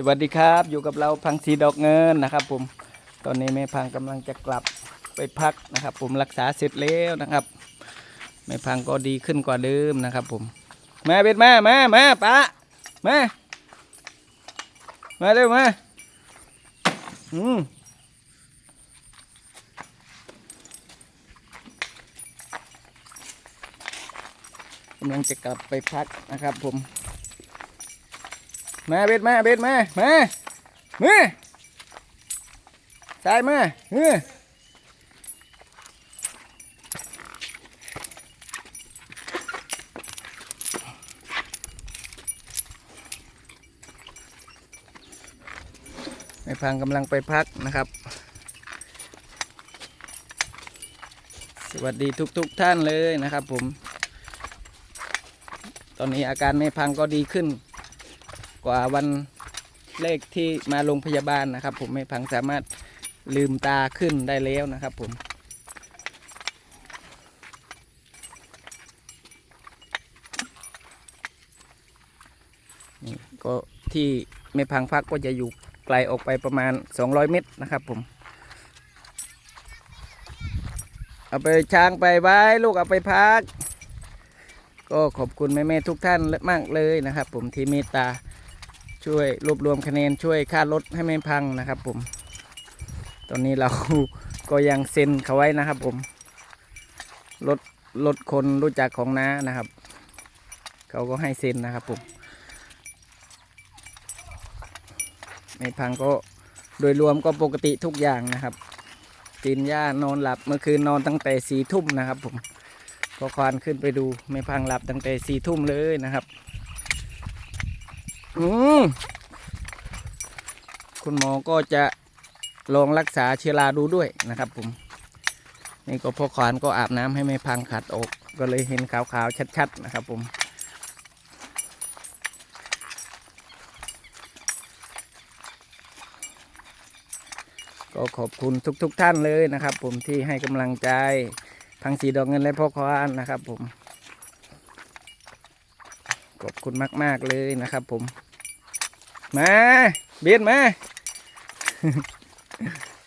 สวัสดีครับ อยู่กับเราพังสีดอกเงินนะครับ ผมตอนนี้แม่พังกำลังจะกลับไปพักนะครับ ผมรักษาเสร็จแล้วนะครับแม่พังก็ดีขึ้นกว่าเดิมนะครับ ผมมาเบ็ดมามามาปะมามาเร็วมาอืมกำลังจะกลับไปพักนะครับ ผม มาเบ็ดมาเบ็ดมามามือสายมาเออแม่พังกำลังไปพักนะครับ สวัสดีทุกๆทท่านเลยนะครับผม ตอนนี้อาการแม่พังก็ดีขึ้น กว่าวันเลขที่มาโรงพยาบาลนะครับ ผมไม่พังสามารถลืมตาขึ้นได้แล้วนะครับ ผมนี่ก็ที่ไม่พังพักก็จะอยู่ไกลออกไปประมาณ 200 เมตรนะครับ ผม เอาไปช้างไปไว้ลูกเอาไปพัก ก็ขอบคุณแม่ ๆ ทุกท่านมากเลยนะครับ ผมที่เมตตา ช่วยรวบรวมคะแนนช่วยค่ารถให้ไม่พังนะครับผม ตอนนี้เราก็ยังเซ็นเขาไว้นะครับผมรถรถคนรู้จักของน้านะครับ เขาก็ให้เซ็นนะครับผมไม่พังก็โดยรวมก็ปกติทุกอย่างนะครับกินหญ้านอนหลับเมื่อคืนนอนตั้งแต่สี่ทุ่มนะครับผมก็ควานขึ้นไปดูไม่พังหลับตั้งแต่สี่ทุ่มเลยนะครับ คุณหมอก็จะลองรักษาเชื้อราดูด้วยนะครับผม นี่ก็พ่อขวานก็อาบน้ำให้ไม่พังขัดอก ก็เลยเห็นขาวๆชัด ๆ นะครับผมก็ขอบคุณทุกๆทท่านเลยนะครับ ผมที่ให้กำลังใจพังสีดอกเงินและพ่อควานนะครับ ผม ขอบคุณมาก ๆ เลยนะครับ ผม มาเบียนมา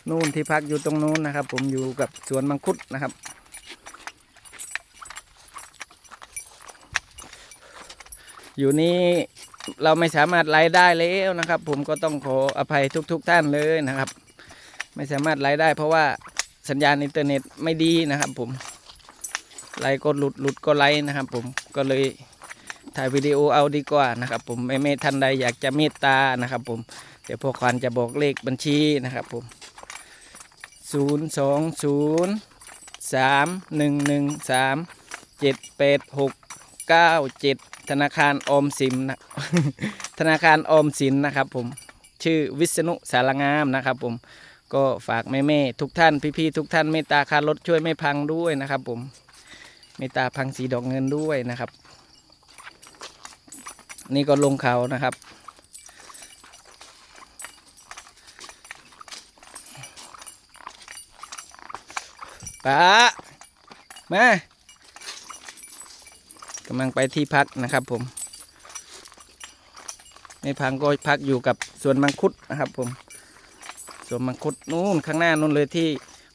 นู่นที่พักอยู่ตรงนู้นนะครับ ผมอยู่กับสวนมังคุดนะครับ อยู่นี่เราไม่สามารถไลฟ์ได้แล้วนะครับ ผมก็ต้องขออภัยทุกๆทท่านเลยนะครับ ไม่สามารถไลฟ์ได้ เพราะว่าสัญญาณอินเทอร์เน็ตไม่ดีนะครับ ผมไลฟ์ก็หลุดหลุดก็ไลฟ์นะครับ ผมก็เลย ถ่ายวิดีโอเอาดีกว่านะครับผมไม่ไม่ท่านใดอยากจะเมตตานะครับผมเดี๋ยวพวกควันจะบอกเลขบัญชีนะครับผมศูนย์สองศูนย์สามหนึ่งหนึ่งสามเจ็ดแปดหกเก้าเจ็ดธนาคารออมสินนะธนาคารออมสินนะครับผมชื่อวิษณุสารงามนะครับผมก็ฝากแม่แม่ๆทุกท่านพี่ๆทุกท่านเมตตาคารถช่วยไม่พังด้วยนะครับผมเมตตาพังสีดอกเงินด้วยนะครับ นี่ก็ลงเขานะครับ ป้า มากำลังไปที่พักนะครับผมในพังก็พักอยู่กับสวนมังคุดนะครับ ผม สวนมังคุดนู่นข้างหน้านู่นเลยที่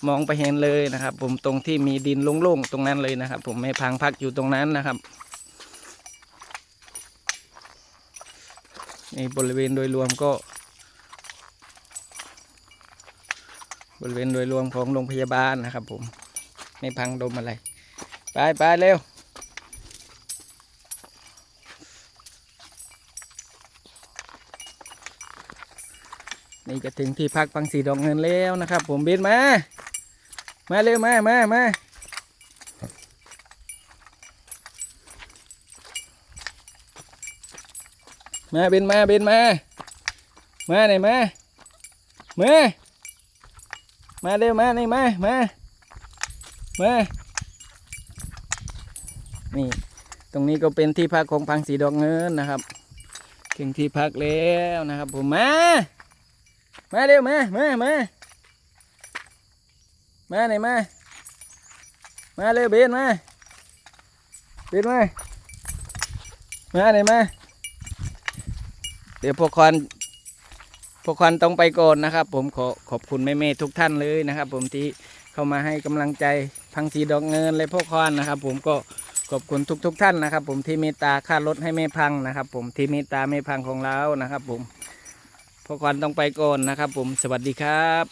มองไปเห็นเลยนะครับ ผมตรงที่มีดินโล่งๆตรงนั้นเลยนะครับ ผมไม่พังพักอยู่ตรงนั้นนะครับ ในบริเวณโดยรวมก็ บริเวณโดยรวมของโรงพยาบาลนะครับผมไม่พังดมอะไร ไปไปเร็วนี่จะถึงที่พักพังสีดอกเงินแล้วนะครับ ผมบินมา มาเร็วมามามา มาเบนมาเบนมา มาไหนมา มา มาเร็วมานี่มา มา มา นี่ ตรงนี้ก็เป็นที่พักของพังสีดอกเงินนะครับถึงที่พักแล้วนะครับผมมา มาเร็วมา มา มา มาไหนมา มาเร็วเบนมา เบนมา มาไหนมา ดี๋ยวพวกคอนพวกคอนต้องไปก่อนนะครับ ผมขอขอบคุณแม่เมทุกท่านเลยนะครับ ผมที่เข้ามาให้กำลังใจพังสีดอกเงินและพวกคอนนะครับ ผมก็ขอบคุณทุกๆทท่านนะครับ ผมที่เมตตาค่ารถให้แม่พังนะครับ ผมที่เมตตาแม่พังของเรานะครับ ผมพวกคอนต้องไปก่อนนะครับ ผมสวัสดีครับ